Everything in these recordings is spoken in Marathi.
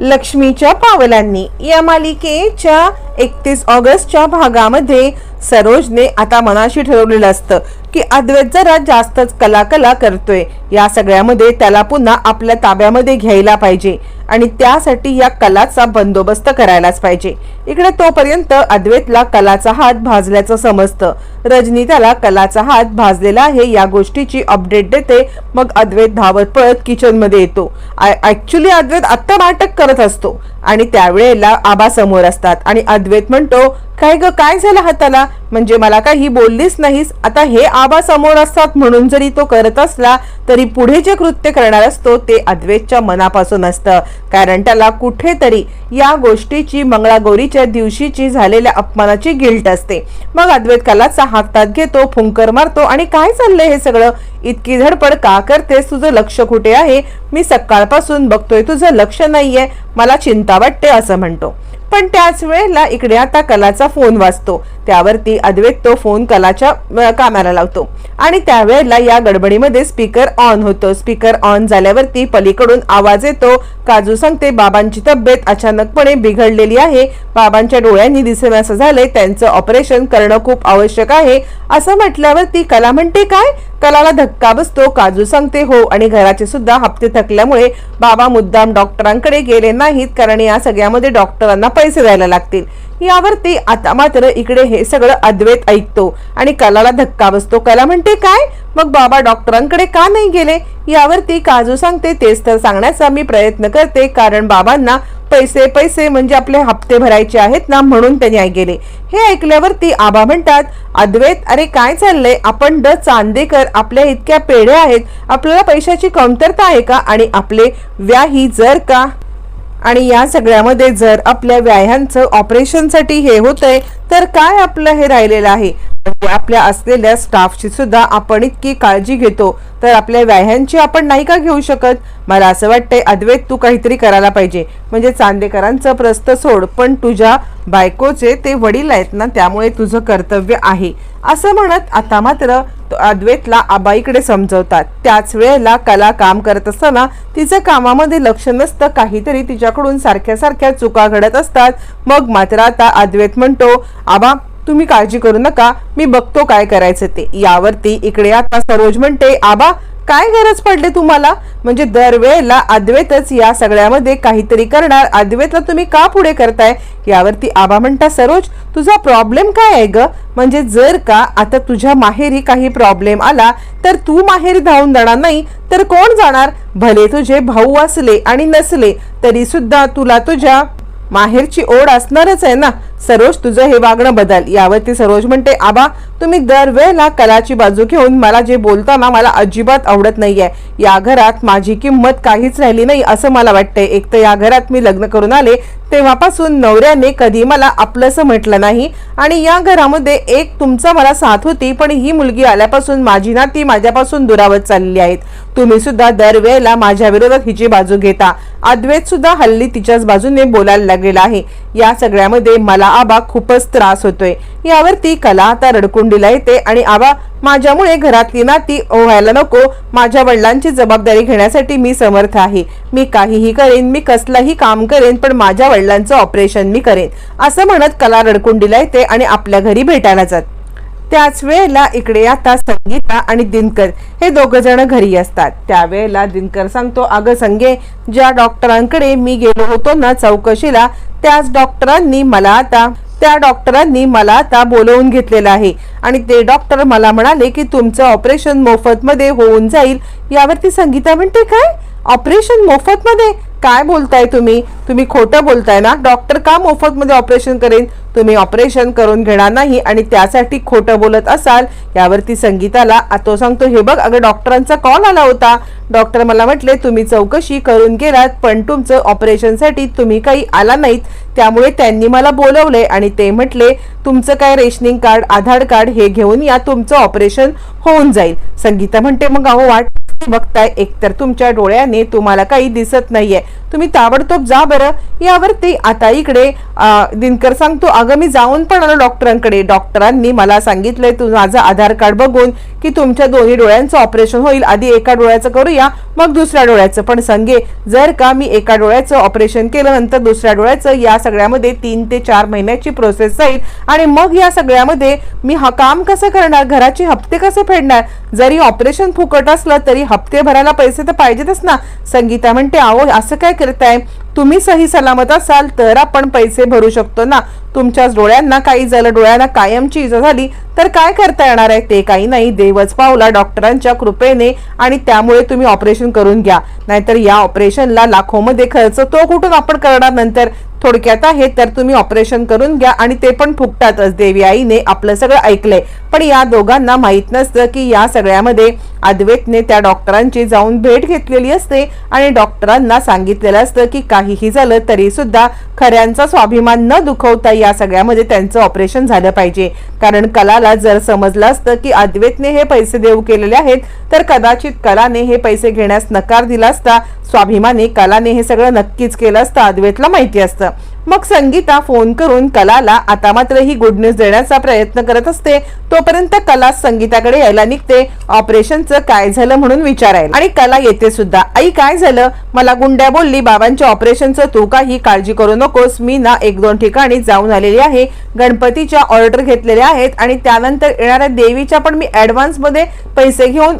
लक्ष्मीच्या पावलांनी. या मालिकेच्या एकतीस ऑगस्टच्या भागामध्ये सरोजने आता मनाशी ठरवलेलं असतं की अद्वैत जरा जास्तच कला कला करतोय. या सगळ्यामध्ये त्याला पुन्हा आपल्या ताब्यामध्ये घ्यायला पाहिजे. आणि त्यासाठी या कलाचा बंदोबस्त करायलाच पाहिजे. इकडे तोपर्यंत अद्वैतला कलाचा हात भाजल्याचं समजतं. रजनी त्याला कलाचा हात भाजलेला आहे या गोष्टीची अपडेट देते. मग अद्वैत धावत पळत किचनमध्ये येतो. ऍक्च्युली अद्वैत आत्ता नाटक करत असतो. आणि त्यावेळेला आबा समोर असतात. आणि अद्वैत म्हणतो काय ग काय झालं हाताला? म्हणजे मला काही बोललीच नाहीस? आता हे आबा समोर असतात म्हणून जरी तो करत असला तरी पुढे जे कृत्य करणार असतो ते अद्वैतच्या मनापासून असतं. कारण त्याला कुठेतरी या गोष्टीची मंगळागौरीच्या दिवशीची झालेल्या अपमानाची गिल्ट असते. मग अद्वैत कलाचा हातात घेतो फुंकर मारतो आणि काय चाललंय हे सगळं? इतकी धडपड का करतेस तुझं लक्ष कुठे आहे? मी सकाळपासून बघतोय तुझं लक्ष नाहीये. मला चिंता वाटते असं म्हणतो. पण त्याच वेळेला इकडे आता कलाचा फोन वाजतो. त्यावरती अद्वैत तो फोन कलाच्या कामाला लावतो. आणि त्यावेळेला या गडबडीमध्ये स्पीकर ऑन होतो. स्पीकर ऑन झाल्यावरती पलीकडून आवाज येतो. काजू सांगते बाबांची तब्येत अचानकपणे बिघडलेली आहे. बाबांच्या डोळ्यांनी दिसेनासं असं झालंय. त्यांचं ऑपरेशन करणं खूप आवश्यक आहे. असं म्हटल्यावरती कला म्हणते काय? कलाला धक्का बसतो. काजू सांगते हो. आणि घराचे सुद्धा हप्ते थकल्यामुळे बाबा मुद्दाम डॉक्टरांकडे गेले नाहीत. कारण या सगळ्यामध्ये डॉक्टरांना पैसे द्यायला लागतील. यावरती आता मात्र इकडे हे सगळं अद्वैत ऐकतो आणि कलाला धक्का बसतो. कला म्हणते काय? मग बाबा डॉक्टरांकडे का नाही गेले? यावरती काजू सांगते तेच तर सांगण्याचा मी प्रयत्न करते कारण बाबांना पैसे पैसे म्हणजे आपले हप्ते भरायचे आहेत ना म्हणून त्यांनी गेले. हे ऐकल्यावरती आबा म्हणतात अद्वैत अरे काय चाललंय? आपण ड चांदेकर आपल्या इतक्या पेढ्या आहेत. आपल्याला पैशाची कमतरता आहे का? आणि आपले व्याही जर का आणि या सगळ्यामध्ये जर आपल्या व्यायांचं ऑपरेशनसाठी हे होतंय तर काय आपलं हे राहिलेलं आहे? म्हणजे आपल्या असलेल्या स्टाफची सुद्धा आपण इतकी काळजी घेतो तर आपल्या व्याह्यांची आपण नाही का घेऊ शकत? मला असं वाटतंय अद्वैत तू काहीतरी करायला पाहिजे. म्हणजे चांदेकरांचं प्रस्त सोड पण तुझ्या बायकोचे ते वडील आहेत ना त्यामुळे तुझं कर्तव्य आहे. असं म्हणत आता मात्र अद्वैतला आबाईकडे समजवतात. त्याच वेळेला कला काम करत असताना तिचं कामामध्ये लक्ष नसतं. काहीतरी तिच्याकडून सारख्या सारख्या चुका घडत असतात. मग मात्र आता अद्वैत म्हणतो आबा तुम्ही काळजी करू नका. मी बघतो काय करायचं ते. यावरती इकडे आता सरोज म्हणते आबा काय गरज पडली तुम्हाला? म्हणजे दरवेळेला अद्वैतच या सगळ्यामध्ये काहीतरी करणार. अद्वैतला तुम्ही का पुढे करताय? यावरती आबा म्हणता सरोज तुझा प्रॉब्लेम काय आहे ग? म्हणजे जर का आता तुझ्या माहेरी काही प्रॉब्लेम आला तर तू माहेरी धावून जाणार नाही तर कोण जाणार? भले तुझे भाऊ असले आणि नसले तरी सुद्धा तुला तुझ्या माहेरची ओढ असणारच आहे ना? सरोज तुझं हे वागणं बदल. यावरती सरोज म्हणते आबा तुम्ही दरवेळेला कलाची बाजू घेऊन मला जे बोलताना मला अजिबात आवडत नाहीये. या घरात माझी किंमत काहीच राहिली नाही असं मला वाटतंय. एक तर या घरात मी लग्न करून आले तेव्हापासून नवऱ्याने कधी मला आपलंसं म्हटलं नाही. आणि या घरामध्ये एक तुमचा मला साथ होती पण ही मुलगी आल्यापासून माझी नाती माझ्यापासून दुरावत चालली आहेत. तुम्ही सुद्धा दरवेळेला माझ्या विरोधात हिची बाजू घेता. अद्वैत सुद्धा हल्ली तिच्याच बाजूने बोलायला लागलेला आहे. या सगळ्यामध्ये मला आबा खूपच त्रास होतोय. यावरती कला आता रडकून रडकुंडीला येते आणि आबा माझ्यामुळे घरातली नाती व्हायला नको. माझ्या वडिलांची जबाबदारी घेण्यासाठी मी समर्थ आहे. मी काहीही करेन मी कसलंही काम करेन पण माझ्या वडिलांचं ऑपरेशन मी करेन. असं म्हणत कला रडकुंडीला येते आणि आपल्या घरी भेटायला जात. त्याच वेळेला इकडे आता संगीता आणि दिनकर हे दोघं जण घरी असतात. त्यावेळेला दिनकर सांगतो अगं संगे ज्या डॉक्टरांकडे मी गेलो होतो ना चौकशीला त्याच डॉक्टरांनी मला आता त्या डॉक्टरांनी मला आता बोलवून घेतलेलं आहे. आणि ते डॉक्टर मला म्हणाले की तुमचं ऑपरेशन मोफतमध्ये होऊन जाईल. यावरती संगीता म्हणते काय? ऑपरेशन मोफतमध्ये? काय बोलताय तुम्ही? तुम्ही खोटं बोलताय ना? डॉक्टर का मोफतमध्ये ऑपरेशन करेन? तुम्ही ऑपरेशन करून घेणार नाही आणि त्यासाठी खोटं बोलत असाल यावरती संगीताला तो सांगतो. हे बघ अगं डॉक्टरांचा कॉल आला होता. डॉक्टर मला म्हटले तुम्ही चौकशी करून गेलात पण तुमचं ऑपरेशनसाठी तुम्ही काही आला नाहीत. त्यामुळे त्यांनी मला बोलवले आणि ते म्हटले तुमचं काय रेशनिंग कार्ड आधार कार्ड हे घेऊन या तुमचं ऑपरेशन होऊन जाईल. संगीता म्हणते मग अहो वाट बघताय. एकतर तुमच्या डोळ्याने तुम्हाला काही दिसत नाहीये. तुम्ही ताबडतोब जा बरं. यावरती आता इकडे दिनकर सांगतो अगं मी जाऊन पण आलो डॉक्टरांकडे. डॉक्टरांनी मला सांगितलंय तू माझं आधार कार्ड बघून की तुमच्या दोन्ही डोळ्यांचं ऑपरेशन होईल. आधी एका डोळ्याचं करूया मग दुसऱ्या डोळ्याचं. पण संगे जर का मी एका डोळ्याचं ऑपरेशन केलं नंतर दुसऱ्या डोळ्याचं या सगळ्यामध्ये तीन ते चार महिन्याची प्रोसेस जाईल. आणि मग या सगळ्यामध्ये मी हा काम कसं करणार? घराचे हप्ते कसे फेडणार? जरी ऑपरेशन फुकट असलं तरी हप्ते भरायला पैसे तर पाहिजेतच ना. संगीता म्हणते आहो असं काय करताय? तुम्ही सही सलामत असाल तर आपण पैसे भरू शकतो ना. तुमच्याच डोळ्यांना काही झालं डोळ्यांना कायमची इजा झाली तर काय करता येणार आहे? ते काही नाही. देवच पावला डॉक्टरांच्या कृपेने आणि त्यामुळे तुम्ही ऑपरेशन करून घ्या. नाहीतर या ऑपरेशनला लाखोमध्ये खर्च तो कुठून आपण करणार? नंतर थोडक्यात आहे तर तुम्ही ऑपरेशन करून घ्या आणि ते पण फुकटातच. देवी आईने आपलं सगळं ऐकलंय. पण या दोघांना माहीत नसतं की या सगळ्यामध्ये अद्वैतने त्या डॉक्टरांची जाऊन भेट घेतलेली असते आणि डॉक्टरांना सांगितलेलं असतं की काहीही झालं तरी सुद्धा खऱ्यांचा स्वाभिमान न दुखवता या सगळ्यामध्ये त्यांचं ऑपरेशन झालं पाहिजे. कारण कलाला जर समजलं असतं की अद्वैतने हे पैसे देऊ केलेले आहेत तर कदाचित कलाने हे पैसे घेण्यास नकार दिला असता स्वाभिमानी कलाने हे सगळं नक्कीच केलं असतं अद्वैतला माहिती असतं. मग संगीता फोन करून कलाला आता मात्र ही गुड न्यूज देण्याचा प्रयत्न करत असते. तोपर्यंत कला संगीताकडे यायला निघते. ऑपरेशनचं काय झालं म्हणून विचारायला. आणि कला येते सुद्धा. आई काय झालं? मला गुंड्या बोलली बाबांच्या ऑपरेशनचं तू काही काळजी करू नकोस. मी ना एक दोन ठिकाणी जाऊन आलेली आहे. गणपतीच्या ऑर्डर घेतलेल्या आहेत आणि त्यानंतर येणाऱ्या देवीच्या पण मी ऍडव्हान्समध्ये पैसे घेऊन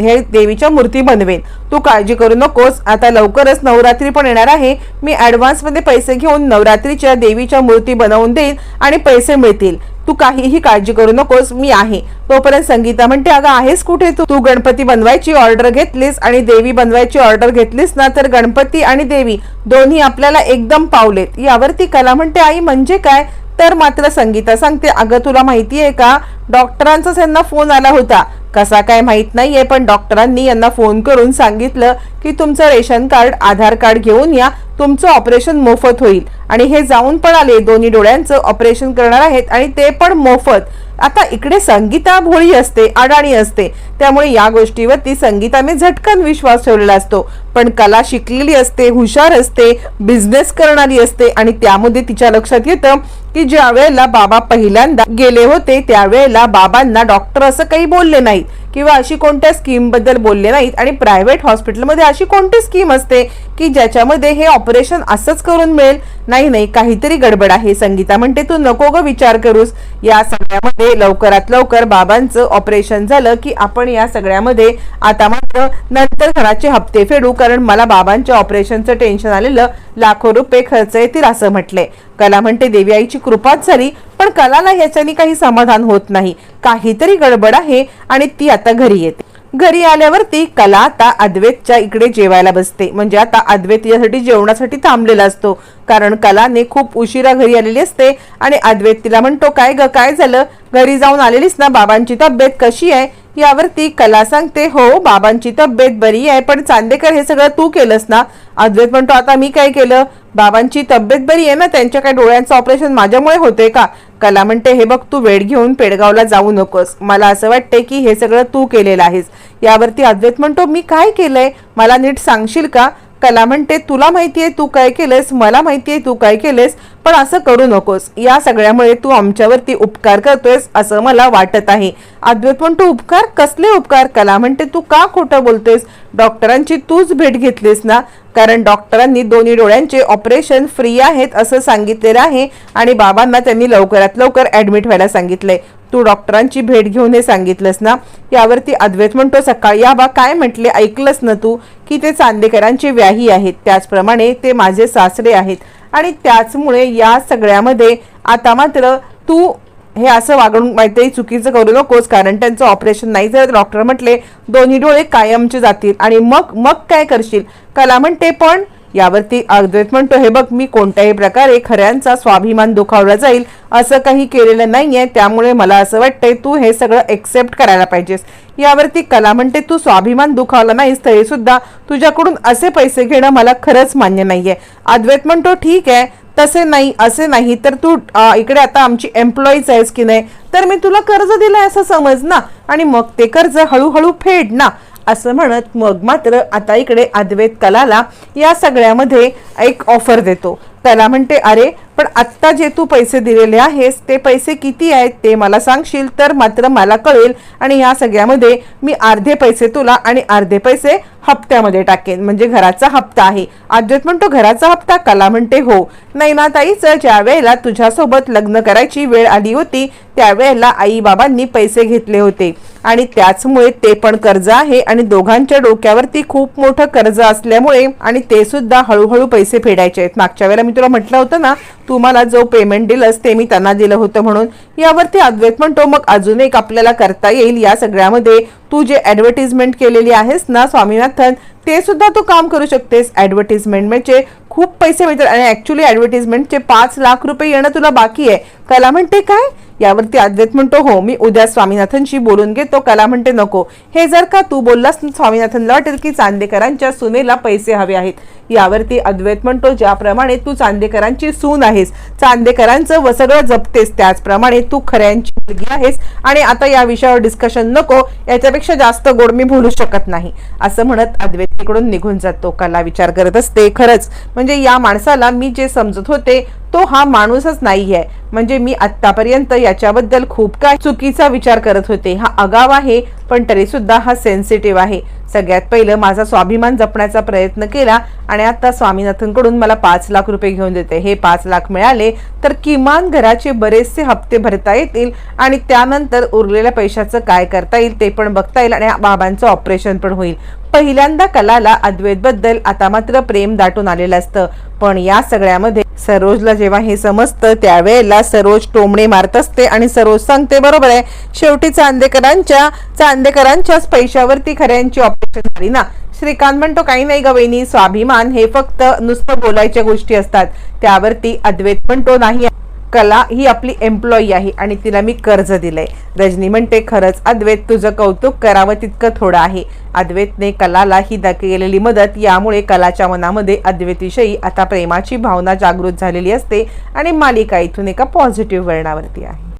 हे देवीच्या मूर्ती बनवेन. तू काळजी करू नकोस. आता लवकरच नवरात्री पण येणार आहे. मी ऍडव्हान्समध्ये पैसे घेऊन नवरात्रीच्या देवीच्या मूर्ती बनवून देईन आणि पैसे मिळतील. तू काहीही काळजी करू नकोस मी आहे. तोपर्यंत संगीता म्हणते अगं आहेस कुठे तू? तू गणपती बनवायची ऑर्डर घेतलीस आणि देवी बनवायची ऑर्डर घेतलीस ना तर गणपती आणि देवी दोन्ही आपल्याला एकदम पावलेत. यावरती कला म्हणते आई म्हणजे काय? तर मात्र संगीता सांगते अगं तुला माहिती आहे का? डॉक्टरांचाच यांना फोन आला होता. कसा काय माहीत नाहीये पण डॉक्टरांनी यांना फोन करून सांगितलं की तुमचं रेशन कार्ड आधार कार्ड घेऊन या तुमचं ऑपरेशन मोफत होईल. आणि हे जाऊन पण आले दोन्ही डोळ्यांचं ऑपरेशन करणार आहेत आणि ते पण मोफत. आता इकडे संगीता भोळी असते अडाणी असते. त्यामुळे या गोष्टीवरती संगीताने झटकन विश्वास ठेवलेला असतो. पण कला शिकलेली असते हुशार असते बिझनेस करणारी असते आणि त्यामध्ये तिच्या लक्षात येतं की ज्या वेळेला बाबा पहिल्यांदा गेले होते त्यावेळेला बाबांना डॉक्टर असं काही बोलले नाही किंवा अशी कोणत्या स्कीमबद्दल बोलले नाहीत. आणि प्रायव्हेट हॉस्पिटलमध्ये अशी कोणती स्कीम असते की ज्याच्यामध्ये हे ऑपरेशन असंच करून मिळेल? नाही नाही काहीतरी गडबड आहे संगीता म्हणते तू नको ग विचार करूस. या सगळ्यामध्ये लवकरात लवकर बाबांचं ऑपरेशन झालं की आपण या सगळ्यामध्ये आता मात्र नंतर घराचे हप्ते फेडू कारण मला बाबांच्या ऑपरेशनचं टेन्शन आलेलं लाखो रुपये खर्च येतील असं म्हटलंय. कला म्हणते देवी आईची कृपाच झाली पण कलाला ह्याच्यानी काही समाधान होत नाही. काहीतरी गडबड आहे आणि ती आता घरी येते. घरी आल्यावरती कला आता अद्वैतच्या इकडे जेवायला बसते. म्हणजे आता अद्वैत यासाठी जेवणासाठी थांबलेला असतो. कारण कलाने खूप उशिरा घरी आलेली असते आणि अद्वैत तिला म्हणतो काय ग काय झालं? घरी जाऊन आलेलीस ना? बाबांची तब्येत कशी आहे? यावरती कला सांगते हो बाबांची तब्येत बरी आहे पण चांदेकर हे सगळं तू केलंस ना? अद्वैत म्हणतो आता मी काय केलं? बाबांची तब्येत बरी आहे ना? त्यांच्या काय डोळ्यांचं ऑपरेशन माझ्यामुळे होते का? कला म्हणते हे बघ तू वेळ घेऊन पेडगावला जाऊ नकोस. मला असं वाटते की हे सगळं तू केलेलं आहेस. यावरती अद्वैत म्हणतो मी काय केलंय? मला नीट सांगशील का? कला म्हणते तुला माहितीये तू काय केलेस? मला माहितीये तू काय केलेस? पण असं करू नकोस. या सगळ्यामुळे तू आमच्यावरती उपकार करतोयस असं मला वाटत आहे. अद्वैत म्हणतो उपकार? कसले उपकार? कला म्हणते तू का खोटं बोलतोयस? डॉक्टरांची तूच भेट घेतलीस ना? कारण डॉक्टरांनी दोन्ही डोळ्यांचे ऑपरेशन फ्री आहेत असं सांगितलेलं आहे आणि बाबांना त्यांनी लवकरात लवकर ॲडमिट व्हायला सांगितलंय. तू डॉक्टरांची भेट घेऊन हे सांगितलंस ना? यावरती अद्वैत म्हणतो सकाळी या बा काय म्हटले? ऐकलंस ना तू की ते चांदेकरांचे व्याही आहेत. त्याचप्रमाणे ते माझे सासरे आहेत. आणि त्याचमुळे या सगळ्यामध्ये आता मात्र तू हे असं वागणूक माहिती चुकीचं करू नकोस कारण त्यांचं ऑपरेशन नाही झालं. डॉक्टर म्हटले दोन्ही डोळे कायमचे जातील आणि मग मग काय करशील? कला म्हणते पण यावरती अद्वैत म्हणतो हे बघ मी कोणत्याही प्रकारे खऱ्यांचा स्वाभिमान दुखावला जाईल असं काही केलेलं नाहीये त्यामुळे मला असं वाटतंय तू हे सगळं एक्सेप्ट करायला पाहिजेस. यावरती कला म्हणते तू स्वाभिमान दुखावला नाहीस तरी सुद्धा तुझ्याकडून असे पैसे घेणं मला खरंच मान्य नाहीये. अद्वैत म्हणतो ठीक आहे तसे नाही असे नाही तर तू इकडे आता आमची एम्प्लॉईज आहेस की नाही तर मी तुला कर्ज दिलंय असं समज ना आणि मग ते कर्ज हळूहळू फेड ना. असं म्हणत मग मात्र आता इकडे अद्वैत कलाला या सगळ्यामध्ये एक ऑफर देतो. त्याला म्हणते अरे पण आत्ता जे तू पैसे दिलेले आहेस ते पैसे किती आहेत ते मला सांगशील तर मात्र मला कळेल आणि ह्या सगळ्यामध्ये मी अर्धे पैसे तुला आणि अर्धे पैसे हप्त्यामध्ये टाकेन. म्हणजे घराचा हप्ता आहे. अद्वैत म्हणतो घराचा हप्ता? कला म्हणते हो. नैनाताईचं ज्या वेळेला तुझ्यासोबत लग्न करायची वेळ आली होती त्यावेळेला आई बाबांनी पैसे घेतले होते आणि त्याचमुळे ते पण कर्ज आहे आणि दोघांच्या डोक्यावरती खूप मोठं कर्ज असल्यामुळे आणि ते सुद्धा हळूहळू पैसे फेडायचे आहेत. मागच्या वेळेला मी तुला म्हटलं होतं ना तू मला जो पेमेंट दिलंस ते मी त्यांना दिलं होतं म्हणून. यावरती अद्वैत म्हणतो मग अजून एक आपल्याला करता येईल या सगळ्यामध्ये. तू जे ॲडव्हर्टिजमेंट केलेली आहेस ना स्वामीनाथन ते सुद्धा तू काम करू शकतेस ॲडव्हर्टिजमेंट म्हणजे. खूप पैसे मिळतात आणि ॲक्च्युली ऍडव्हर्टिजमेंटचे पाच लाख रुपये येणं तुला बाकी आहे. कला म्हणते काय? यावरती अद्वैत म्हणतो हो मी उद्या स्वामीनाथनशी बोलून घेतो कला म्हणते नको. हे जर का तू बोललास स्वामीनाथनला वाटेल की चांदेकरांच्या सुनेला पैसे हवे आहेत. यावरती अद्वैत म्हणतो ज्याप्रमाणे तू चांदेकरांची सून आहेस. चांदेकरांचं व सगळं जपतेस त्याचप्रमाणे तू खऱ्यांची मुलगी आहेस. आणि आता या विषयावर डिस्कशन नको याच्यापेक्षा जास्त गोड मी बोलू शकत नाही. असं म्हणत अद्वैत तिकडून निघून जातो. कला विचार करत असते खरंच. म्हणजे या माणसाला मी जे समजत होते तो हा माणूसच नाही आहे म्हणजे मी आत्तापर्यंत याच्याबद्दल खूप काय चुकीचा विचार करत होते. हा अगाव आहे पण तरी सुद्धा हा सेन्सिटिव्ह आहे. सगळ्यात पहिलं माझा स्वाभिमान जपण्याचा प्रयत्न केला आणि आता स्वामीनाथनकडून मला पाच लाख रुपये घेऊन देते. हे पाच लाख मिळाले तर किमान घराचे बरेचसे हप्ते भरता येतील आणि त्यानंतर उरलेल्या पैशाचं काय करता येईल ते पण बघता येईल आणि बाबांचं ऑपरेशन पण होईल. पहिल्यांदा कलाला अद्वैतबद्दल आता मात्र प्रेम दाटून आलेलं असतं. पण या सगळ्यामध्ये सरोजला जेव्हा हे समजतं त्यावेळेला सरोज टोमणे मारत असते आणि सरोज सांगते बरोबर आहे शेवटी चांदेकरांच्या चांदेकरांच्याच पैशावरती खऱ्यांची ऑपरेशन झाली ना. श्रीकांत म्हणतो काही नाही ग वहिनी स्वाभिमान हे फक्त नुसतं बोलायच्या गोष्टी असतात. त्यावरती अद्वैत म्हणतो नाही कला ही आपली एम्प्लॉई आहे आणि तिला मी कर्ज दिलंय. रजनी म्हणते खरंच अद्वैत तुझं कौतुक करावं तितकं थोडं आहे. अद्वैतने कलाला ही दाखवलेली केलेली मदत यामुळे कलाच्या मनामध्ये अद्वैतविषयी आता प्रेमाची भावना जागृत झालेली असते आणि मालिका इथून एका पॉझिटिव्ह वळणावरती आहे.